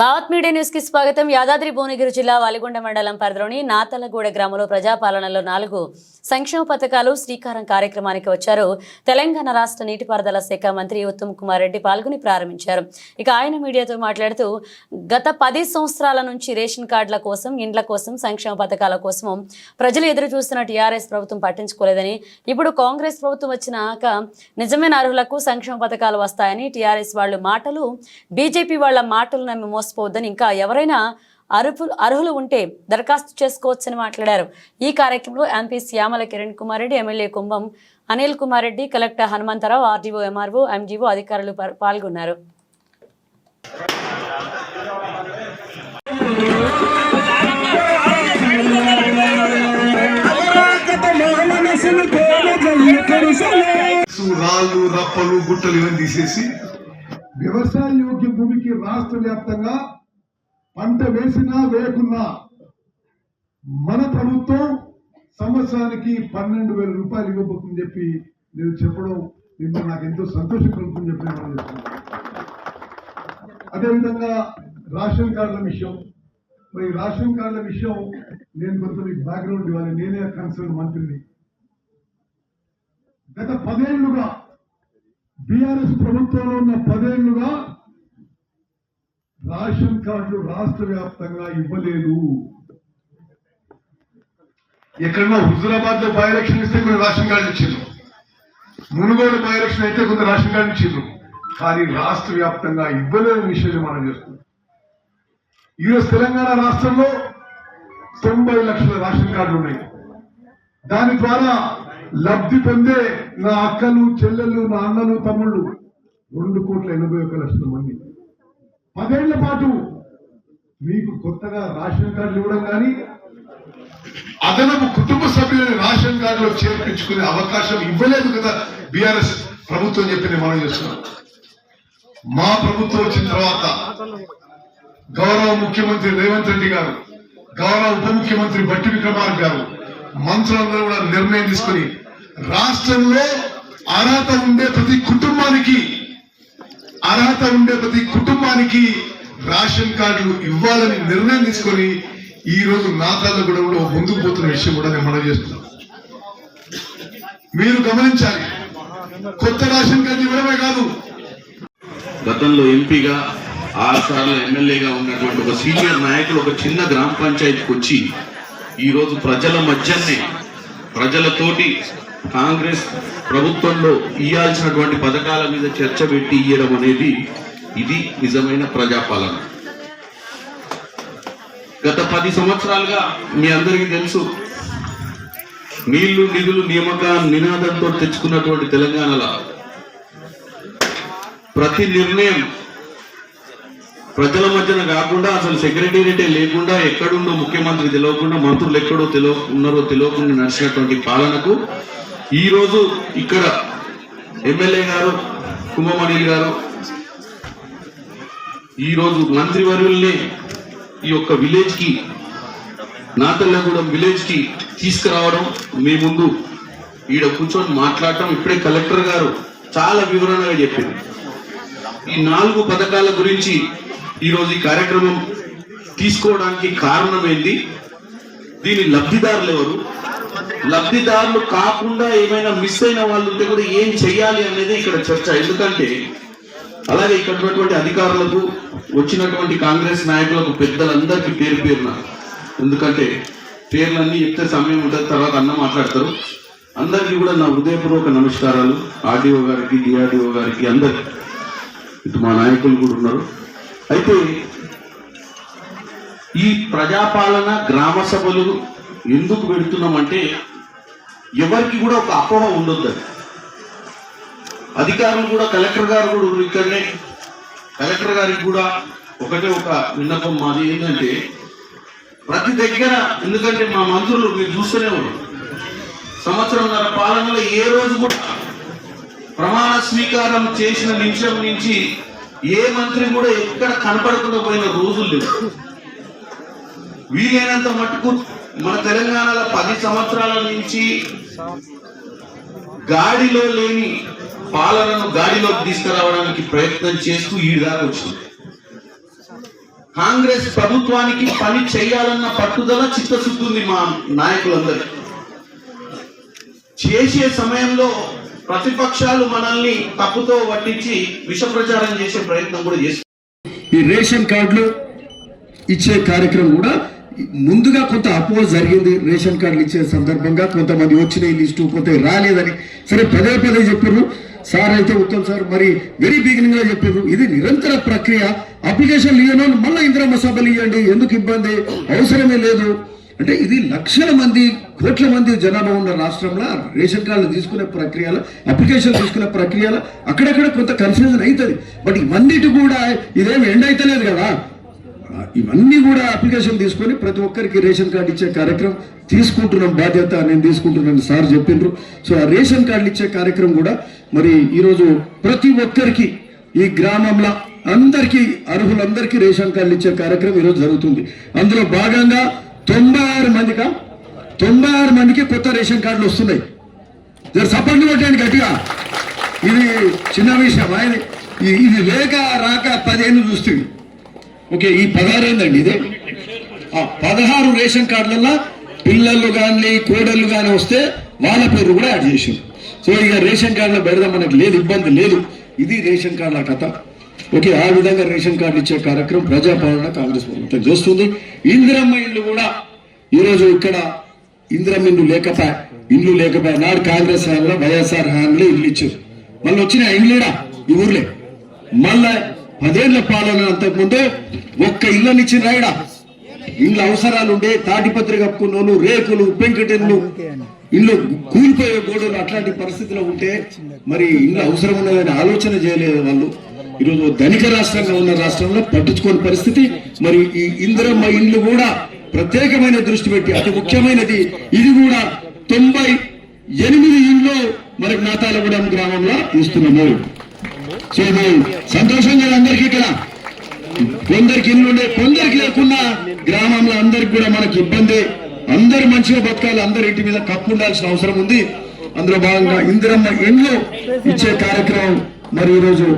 Bhavat media న్యూస్కి స్వాగతం. యాదాద్రి భువనగిరి జిల్లా వాలిగొండ మండలం పరిధిలోని నాతలగూడ గ్రామంలో ప్రజాపాలనలో నాలుగు సంక్షేమ పథకాలు శ్రీకారం కార్యక్రమానికి వచ్చారు. తెలంగాణ రాష్ట్ర నీటిపారుదల శాఖ మంత్రి ఉత్తమ్ కుమార్ రెడ్డి పాల్గొని ప్రారంభించారు. ఇక ఆయన మీడియాతో మాట్లాడుతూ గత పది సంవత్సరాల నుంచి రేషన్ కార్డుల కోసం ఇండ్ల కోసం సంక్షేమ పథకాల కోసం ప్రజలు ఎదురు చూస్తున్న టీఆర్ఎస్ ప్రభుత్వం పట్టించుకోలేదని ఇప్పుడు కాంగ్రెస్ ప్రభుత్వం వచ్చినాక నిజమైన అర్హులకు సంక్షేమ పథకాలు వస్తాయని టీఆర్ఎస్ వాళ్ళు మాటలు బీజేపీ వాళ్ళ మాటలు నమ్మి మోసపోవద్దని ఇంకా ఎవరైనా అర్హులు అర్హులు ఉంటే దరఖాస్తు చేసుకోవచ్చని మాట్లాడారు. ఈ కార్యక్రమంలో MP Shyamala Kiran Kumar Reddy MLA Kumbham Anil Kumar Reddy collector Hanumantharao RDO MRO MGO అధికారులు పాల్గొన్నారు. రాళ్ళు రప్పలు గుట్టలు ఇవన్నీ తీసేసి వ్యవసాయ యోగ్య భూమికి రాష్ట్ర వ్యాప్తంగా పంట వేసినా వేయకున్నా మన ప్రభుత్వం సంవత్సరానికి పన్నెండు వేల రూపాయలు ఇవ్వబోతుందని చెప్పి నేను చెప్పడం నిన్న నాకు ఎంతో సంతోషం కలుగుతుందని చెప్పి నేను చెప్తున్నాను అదేవిధంగా రేషన్ కార్డుల విషయం. మరి రేషన్ కార్డుల విషయం నేను కొంత మీకు బ్యాక్గ్రౌండ్ ఇవ్వాలి. నేనే కన్సర్న్ మంత్రిని. గత పదేళ్ళుగా బీఆర్ఎస్ ప్రభుత్వంలో ఉన్న పదేళ్ళుగా రేషన్ కార్డులు రాష్ట్ర వ్యాప్తంగా ఇవ్వలేదు. ఎక్కడన్నా హుజురాబాద్లో బై ఎలక్షన్ ఇస్తే కొన్ని రేషన్ కార్డు ఇచ్చిండ్రు. మునుగోడు బై ఎలక్షన్ అయితే కొంత రేషన్ కార్డు ఇచ్చిండ్రు. కానీ రాష్ట్ర వ్యాప్తంగా ఇవ్వలేని విషయాన్ని మనం చేస్తున్నాం. ఈరోజు తెలంగాణ రాష్ట్రంలో తొంభై లక్షల రేషన్ కార్డులు ఉన్నాయి. దాని ద్వారా లబ్ధి పొందే నా అక్కలు చెల్లెళ్ళు నా అన్నలు తమ్ముళ్ళు రెండు కోట్ల ఎనభై ఒక లక్షల మంది. పదేళ్ళ పాటు మీకు కొత్తగా రేషన్ కార్డులు ఇవ్వడం కానీ అదనపు కుటుంబ సభ్యులని రేషన్ కార్డులో చేర్పించుకునే అవకాశం ఇవ్వలేదు కదా బీఆర్ఎస్ ప్రభుత్వం చెప్పి మనం చేస్తున్నాం మా ప్రభుత్వం వచ్చిన తర్వాత గౌరవ ముఖ్యమంత్రి రేవంత్ రెడ్డి గారు గౌరవ ఉప ముఖ్యమంత్రి బట్టి విక్రమార్ గారు మంత్రులందరూ కూడా నిర్ణయం తీసుకుని రాష్ట్రంలో అర్హత ఉండే ప్రతి కుటుంబానికి అర్హత ఉండే ప్రతి కుటుంబానికి రేషన్ కార్డులు ఇవ్వాలని నిర్ణయం తీసుకొని ఈ రోజు నాతాలగూడెంలో ముందుకు పోతున్న విషయం కూడా నేను మనం చేస్తున్నాం. మీరు గమనించాలి కొత్త రేషన్ కార్డు ఇవ్వడమే కాదు. గతంలో ఎంపీగా ఆరు సార్లు ఎమ్మెల్యేగా ఉన్నటువంటి ఒక సీనియర్ నాయకులు ఒక చిన్న గ్రామ పంచాయతీకి వచ్చి ఈరోజు ప్రజల మధ్యనే ప్రజలతోటి కాంగ్రెస్ ప్రభుత్వంలో ఇయ్యాల్సినటువంటి పథకాల మీద చర్చ పెట్టి ఇయ్యడం అనేది ఇది నిజమైన ప్రజాపాలన. గత పది సంవత్సరాలుగా మీ అందరికీ తెలుసు నీళ్ళు నిధులు నియామక నినాదంతో తెచ్చుకున్నటువంటి తెలంగాణలో ప్రతి నిర్ణయం ప్రజల మధ్యన కాకుండా అసలు సెక్రటేరియటే లేకుండా ఎక్కడుందో ముఖ్యమంత్రి తెలియకుండా మంత్రులు ఎక్కడో తెలియ ఉన్నారో తెలియకుండా నడిచినటువంటి పాలనకు ఈరోజు ఇక్కడ ఎమ్మెల్యే గారు కుంభమణి గారు ఈరోజు రోజు మంత్రివర్యుల్ని ఈ యొక్క విలేజ్కి నాతల్లగూడెం విలేజ్కి తీసుకురావడం మీ ముందు ఈడ కూర్చొని మాట్లాడటం ఇప్పుడే కలెక్టర్ గారు చాలా వివరణగా చెప్పింది ఈ నాలుగు పథకాల గురించి ఈరోజు ఈ కార్యక్రమం తీసుకోవడానికి కారణం ఏంటి దీని లబ్ధిదారులు ఎవరు? లబ్ధిదారులు కాకుండా ఏమైనా మిస్ అయిన వాళ్ళు ఉంటే కూడా ఏం చెయ్యాలి అనేది ఇక్కడ చర్చ. ఎందుకంటే అలాగే ఇక్కడ ఉన్నటువంటి అధికారులకు వచ్చినటువంటి కాంగ్రెస్ నాయకులకు పెద్దలందరికీ పేరు పేరున ఎందుకంటే పేర్లన్నీ చెప్తే సమయం ఉంటుంది తర్వాత అన్న మాట్లాడతారు. అందరికీ కూడా నా హృదయపూర్వక నమస్కారాలు. ఆర్డీఓ గారికి డిఆర్డిఓ గారికి అందరికి. ఇటు మా నాయకులు కూడా ఉన్నారు. అయితే ఈ ప్రజాపాలన గ్రామ సభలు ఎందుకు పెడుతున్నామంటే ఎవరికి కూడా ఒక అపోహ ఉండొద్దు అధికారులు కూడా కలెక్టర్ గారు కూడా ఉన్నారు ఇక్కడనే. కలెక్టర్ గారికి కూడా ఒకటే ఒక విన్నపం మాది ఏంటంటే ప్రతి దగ్గర ఎందుకంటే మా మంత్రులు మీరు చూస్తూనే ఉన్నారు. సంవత్సరంన్నర పాలనలో ఏ రోజు కూడా ప్రమాణ స్వీకారం చేసిన నిమిషం నుంచి ఏ మంత్రి కూడా ఎక్కడ కనపడకుండా పోయిన రోజులు లేవు. వీలైనంత మటుకు మన తెలంగాణలో పది సంవత్సరాల నుంచి గాడిలో లేని పాలనను గాడిలోకి తీసుకురావడానికి ప్రయత్నం చేస్తూ ఈ వచ్చింది. కాంగ్రెస్ ప్రభుత్వానికి పని చేయాలన్న పట్టుదల చిత్తశుద్ధి మా నాయకులందరికీ చేసే సమయంలో ప్రతిపక్షాలు మనల్ని తప్పుతో వడ్డించి విష ప్రచారం చేసే ప్రయత్నం కూడా చేస్తారు ఈ రేషన్ కార్డులు ఇచ్చే కార్యక్రమం కూడా ముందుగా కొంత అపోజ్ జరిగింది రేషన్ కార్డులు ఇచ్చే సందర్భంగా కొంతమంది వచ్చినాయి లిస్టు కొంత రాలేదని. సరే పదే పదే చెప్పారు సార్ అయితే ఉత్తమ్ సార్ మరి వెరీ బిగినింగ్లో చెప్పారు ఇది నిరంతర ప్రక్రియ. అప్లికేషన్ ఇవ్వను మళ్ళీ ఇందిరమ్మ సభలు ఇవ్వండి ఎందుకు ఇబ్బంది? అవసరమే లేదు. అంటే ఇది లక్షల మంది కోట్ల మంది జనాభా ఉన్న రాష్ట్రంలో రేషన్ కార్డులు తీసుకునే ప్రక్రియలో అప్లికేషన్ తీసుకునే ప్రక్రియలో అక్కడక్కడ కొంత కన్ఫ్యూజన్ అవుతుంది బట్ ఇవన్నిటి కూడా ఇదేం ఎండ్ అవుతలేదు కదా. ఇవన్నీ కూడా అప్లికేషన్ తీసుకొని ప్రతి ఒక్కరికి రేషన్ కార్డు ఇచ్చే కార్యక్రమం తీసుకుంటున్నాం బాధ్యత నేను తీసుకుంటున్నాను సార్ చెప్పిండ్రు. సో ఆ రేషన్ కార్డులు ఇచ్చే కార్యక్రమం కూడా మరి ఈరోజు ప్రతి ఒక్కరికి ఈ గ్రామంలో అందరికీ అర్హులందరికీ రేషన్ కార్డులు ఇచ్చే కార్యక్రమం ఈరోజు జరుగుతుంది. అందులో భాగంగా తొంభై ఆరు మందిగా తొంభై ఆరు మందికి కొత్త రేషన్ కార్డులు వస్తున్నాయి. జర సపోర్ట్ కొట్టండి గట్టిగా. ఇది చిన్న విషయం ఆయన. ఇది- ఇది లేక రాక పదిహేను చూస్తుంది. ఓకే ఈ పదహారు ఏందండి ఇదే? పదహారు రేషన్ కార్డులలో పిల్లలు కానీ కోడళ్ళు కానీ వస్తే వాళ్ళ పేరు కూడా యాడ్ చేసారు సో ఇక రేషన్ కార్డులో పెడదాం మనకు లేదు ఇబ్బంది లేదు. ఇది రేషన్ కార్డుల కథ. ఓకే ఆ విధంగా రేషన్ కార్డు ఇచ్చే కార్యక్రమం ప్రజాపాలన కాంగ్రెస్ ప్రభుత్వం చేస్తుంది. ఇందిరమ్మ ఇల్లు కూడా ఈరోజు ఇక్కడ ఇందిరమ్మ ఇల్లు లేకపోయా ఇల్లు లేకపోయా నాడు కాంగ్రెస్ హ్యాండ్లో వైఎస్ఆర్ హ్యాండ్లో ఇల్లు ఇచ్చారు. మళ్ళీ వచ్చిన ఇల్లుడా ఈ ఊర్లే. మళ్ళా పదేళ్ళ పాలన అంతకుముందు ఒక్క ఇళ్ళని ఇచ్చిన రాయడా ఇండ్ల అవసరాలు ఉండే తాటిపత్రి కప్పుకున్నోళ్ళు రేకులు పెంకటెన్లు ఇల్లు కూలిపోయే గోడలు అట్లాంటి పరిస్థితిలో ఉంటే మరి ఇల్లు అవసరం ఉన్నదని ఆలోచన చేయలేదు వాళ్ళు. ఈరోజు ధనిక రాష్ట్రంగా ఉన్న రాష్ట్రంలో పట్టించుకోని పరిస్థితి. మరి ఈ ఇందిరమ్మ ఇండ్లు కూడా ప్రత్యేకమైన దృష్టి పెట్టి అతి ముఖ్యమైనది. ఇది కూడా తొంభై ఎనిమిది ఇండ్లు మరి నాతాలగూడెం గ్రామంలో ఇస్తున్నాము. సో ఇది సంతోషం అందరికీ అందరికి ఇక్కడ. కొందరికి ఇల్లు ఉండే కొందరికి లేకున్నా గ్రామంలో అందరికి కూడా మనకి ఇబ్బంది. అందరు మంచిగా బతకాలి అందరి ఇంటి మీద కప్పు ఉండాల్సిన అవసరం ఉంది. అందులో భాగంగా ఇందిరమ్మ ఇండ్లు ఇచ్చే కార్యక్రమం. మరి ఈరోజు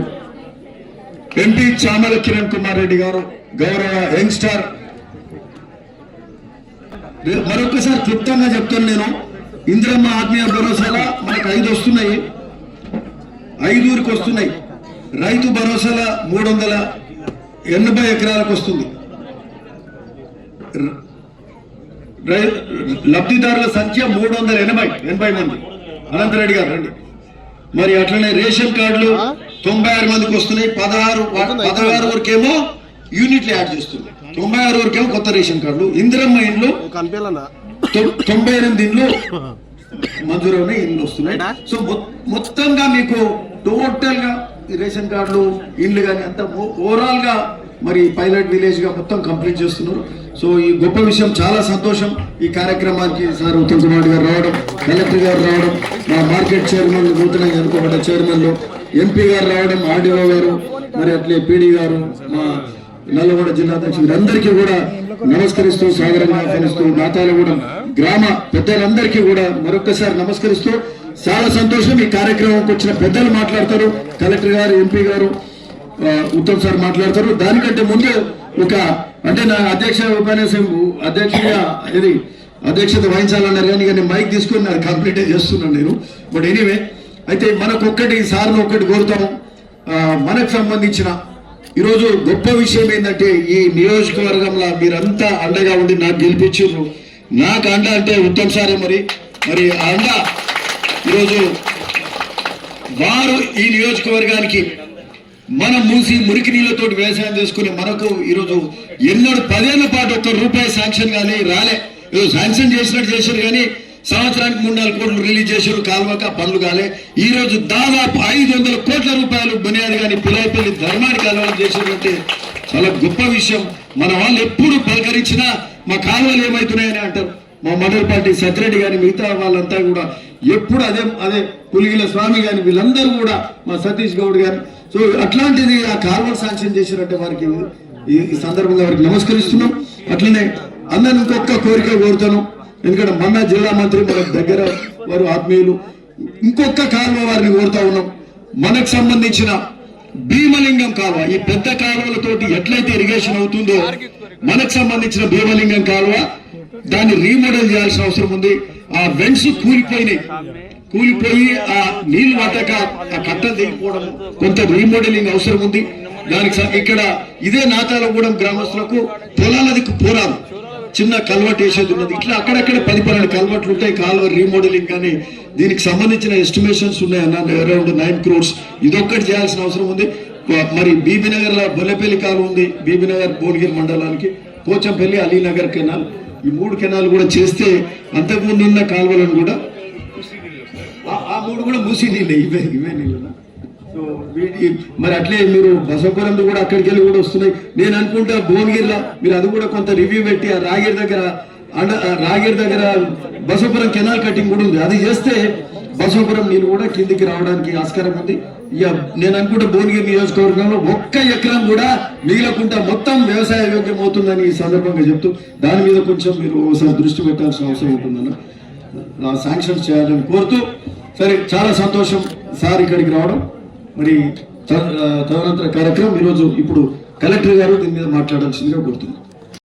ఎంపీ చామల కిరణ్ కుమార్ రెడ్డి గారు గౌరవ యంగ్స్టార్. మరొకసారి క్లుప్తంగా చెప్తాను నేను. ఇందిరమ్మ ఆత్మీయ భరోసాలో? మనకు ఐదు వస్తున్నాయి. ఐదుగురికి వస్తున్నాయి. రైతు భరోసాల మూడు వందల ఎనభై ఎకరాలకు వస్తుంది. లబ్ధిదారుల సంఖ్య మూడు వందల ఎనభై ఎనభై మంది. అనంతరెడ్డి గారు రండి. మరి అట్లనే రేషన్ కార్డులు తొంభై ఆరు మందికి వస్తున్నాయి. పదహారు పదహారు వరకేమో యూనిట్లు యాడ్ చేస్తుంది తొంభై ఆరు వరకేమో కొత్త రేషన్ కార్డులు. ఇందిరమ్మ ఇండ్లు తొంభై ఎనిమిది ఇండ్లు మంజూరైన ఇండ్లు వస్తున్నాయి. సో మొత్తంగా మీకు టోటల్గా రేషన్ కార్డులు ఇండ్లు కానీ అంత ఓవరాల్గా మరి పైలట్ విలేజ్గా మొత్తం కంప్లీట్ చేస్తున్నారు. సో ఈ గొప్ప విషయం చాలా సంతోషం. ఈ కార్యక్రమానికి సార్ ఉత్తమ్ కుమార్ గారు రావడం కలెక్టర్ గారు రావడం మా మార్కెట్ చైర్మన్ నూతన అనుకోబడ్డ చైర్మన్లు ఎంపీ గారు రావడం ఆర్డీఓ గారు మరి అట్లే పీడీ గారు మా నల్లగొండ జిల్లా అధ్యక్షులు కూడా నమస్కరిస్తూ సాగరంగా ఆహ్వానిస్తూ నాతాలగూడెం గ్రామ పెద్దలందరికీ కూడా మరొకసారి నమస్కరిస్తూ చాలా సంతోషం. ఈ కార్యక్రమంకి వచ్చిన పెద్దలు మాట్లాడతారు. కలెక్టర్ గారు ఎంపీ గారు ఉత్తమ్ సార్ మాట్లాడతారు. దానికంటే ముందు ఒక అంటే నా అధ్యక్ష ఉపన్యాసం అధ్యక్షుడిగా ఇది అధ్యక్షత వహించాలన్నారు కానీ ఇక నేను మైక్ తీసుకుని నాకు కంప్లీట్ చేస్తున్నాను నేను. బట్ ఎనీవే అయితే మనకు ఒక్కటి సార్ను ఒక్కటి కోరుతాము. మనకు సంబంధించిన ఈరోజు గొప్ప విషయం ఏంటంటే ఈ నియోజకవర్గంలో మీరంతా అండగా ఉండి నాకు గెలిపించారు. నాకు అండ అంటే ఉత్తమ్ సారే మరి. మరి ఆ అండ ఈరోజు వారు ఈ నియోజకవర్గానికి మన మూసి మురికి నీళ్ళతో వ్యవసాయం చేసుకుని మనకు ఈరోజు ఎన్నడూ పదేళ్ళ పాటు ఒక్క రూపాయి శాంక్షన్ కానీ రాలే. ఏదో శాంక్షన్ చేసినట్టు చేశారు కానీ సంవత్సరానికి మూడు నాలుగు కోట్లు రిలీజ్ చేశారు కాలువక పనులు కాలే. ఈ రోజు దాదాపు ఐదు వందల కోట్ల రూపాయలు బునియాది కానీ పిల్లపల్లి ధర్మానికి అలవాటు చేసినటువంటి చాలా గొప్ప విషయం. మన వాళ్ళు ఎప్పుడు పలకరించినా మా కాలువలు ఏమవుతున్నాయని అంటారు. మా మండల పార్టీ సత్యరెడ్డి గారి మిగతా వాళ్ళంతా కూడా ఎప్పుడు అదే అదే పులిగిల స్వామి గాని వీళ్ళందరూ కూడా మా సతీష్ గౌడ్ గారు. సో అట్లాంటిది ఆ కాలువలు శాంక్షన్ చేసినట్టే వారికి ఈ ఈ సందర్భంగా వారికి నమస్కరిస్తున్నాం. అట్లనే అందరిని ఇంకొక కోరిక కోరుతాను. ఎందుకంటే మన జిల్లా మంత్రి మన దగ్గర వారు ఆత్మీయులు. ఇంకొక కాలువ వారిని కోరుతా ఉన్నాం. మనకు సంబంధించిన భీమలింగం కాలువ ఈ పెద్ద కాలువలతోటి ఎట్లయితే ఇరిగేషన్ అవుతుందో మనకు సంబంధించిన భీమలింగం కాలువ దాన్ని రీమోడల్ చేయాల్సిన అవసరం ఉంది. ఆ వెన్స్ కూలిపోయినాయి. కూలిపోయి ఆ నీళ్ళు పట్టక ఆ కట్టలు దిగిపోవడం కొంత రీమోడలింగ్ అవసరం ఉంది. దానికి ఇక్కడ ఇదే నాతాలగూడెం గ్రామస్తులకు పొలాల దిక్కు పోరాదు. చిన్న కల్వర్ట్ వేసేది ఉన్నది. ఇట్లా అక్కడక్కడ పది పన్నెండు కల్వర్ట్లు ఉంటాయి. కాలువ రీమోడలింగ్ కానీ దీనికి సంబంధించిన ఎస్టిమేషన్స్ ఉన్నాయి అన్న అరౌండ్ నైన్ క్రోర్స్ ఇదొక్కటి చేయాల్సిన అవసరం ఉంది. మరి బీబీనగర్లో బొల్లపల్లి కాలువ ఉంది. బీబీనగర్ భువనగిరి మండలానికి. పోచంపల్లి అలీనగర్ కెనాల్. ఈ మూడు కెనాల్ కూడా చేస్తే అంతకుముందు ఉన్న కాలువలను కూడా ఆ- మూడు కూడా మూసి నీళ్ళే ఇవే ఇవే నీళ్ళు సో వీటి మరి అట్లే మీరు బసవపురం కూడా అక్కడికి వెళ్ళి కూడా వస్తున్నాయి. నేను అనుకుంటా భువనగిరిలో మీరు అది కూడా కొంత రివ్యూ పెట్టి ఆ రాగిరి దగ్గర అండ రాగిరి దగ్గర బసవపురం కెనాల్ కటింగ్ కూడా ఉంది. అది చేస్తే బసవపురం నీళ్ళు కూడా కిందికి రావడానికి ఆస్కారం ఉంది. ఇక నేను అనుకుంటే భువనగిరి నియోజకవర్గంలో ఒక్క ఎకరం కూడా మిగిలకుండా మొత్తం వ్యవసాయ యోగ్యం అవుతుందని ఈ సందర్భంగా చెప్తూ దాని మీద కొంచెం మీరు ఒకసారి దృష్టి పెట్టాల్సిన అవసరం ఉంటుందన్న శాంక్షన్స్ చేయాలని కోరుతూ సరే చాలా సంతోషం సార్ ఇక్కడికి రావడం. మరి తదనంతర కార్యక్రమం ఈరోజు ఇప్పుడు కలెక్టర్ గారు దీని మీద మాట్లాడాల్సిందిగా కోరుతున్నాను